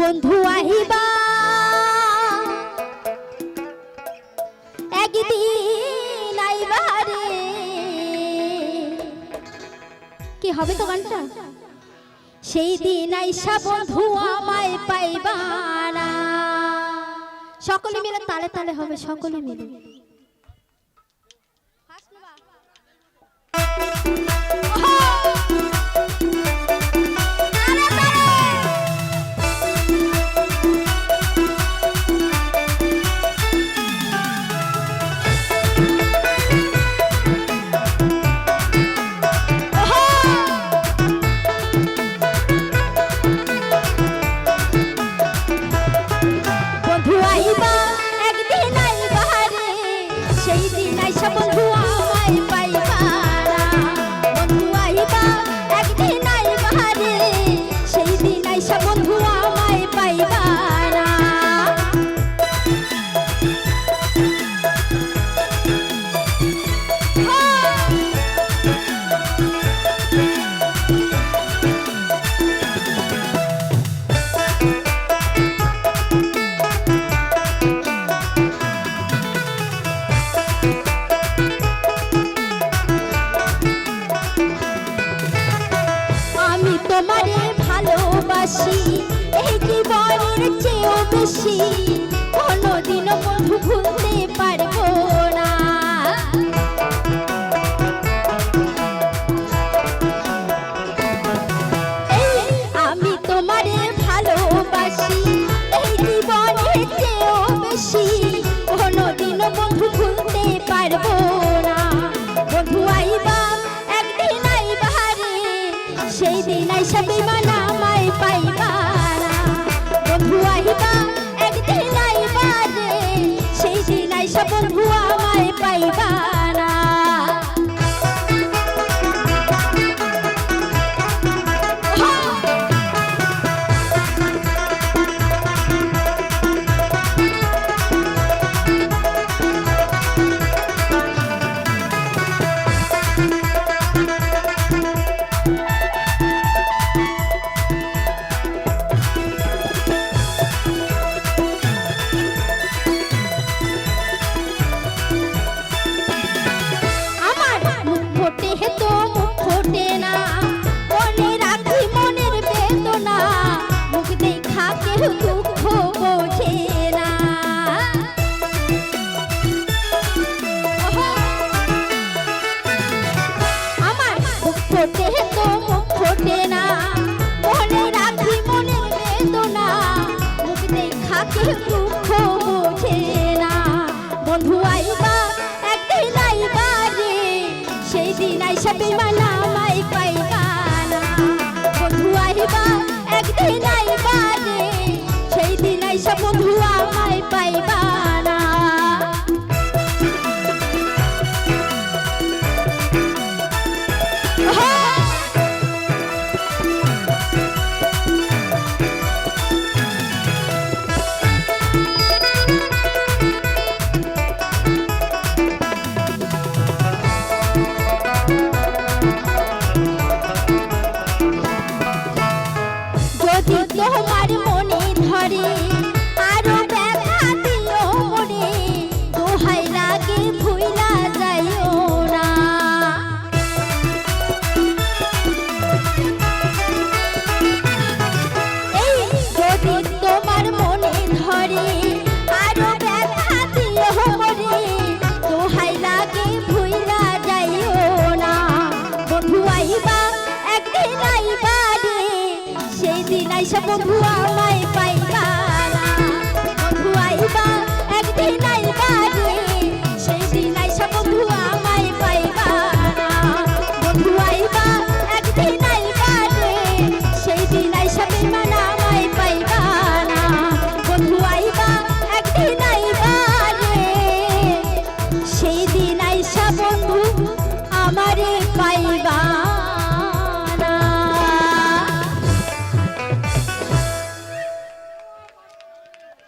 বন্ধু আহিবা। একদিন আইবা কি হবে তো গানটা? সেই দিন আইসা বন্ধু আমায় পাইবা সকলে মিলে তালে তালে হবে, সকলে মিলে। Con তোমারে ভালোবাসি এই জীবনের চেয়েও বেশি? কোনোদিনও বন্ধু সবে একদিন আইবা রে। সেই দিন আইসা বন্ধু আমায় পাই আইবা একদিন আইবা রে। সেই দিন আইসা বন্ধু আমায় পাইবা।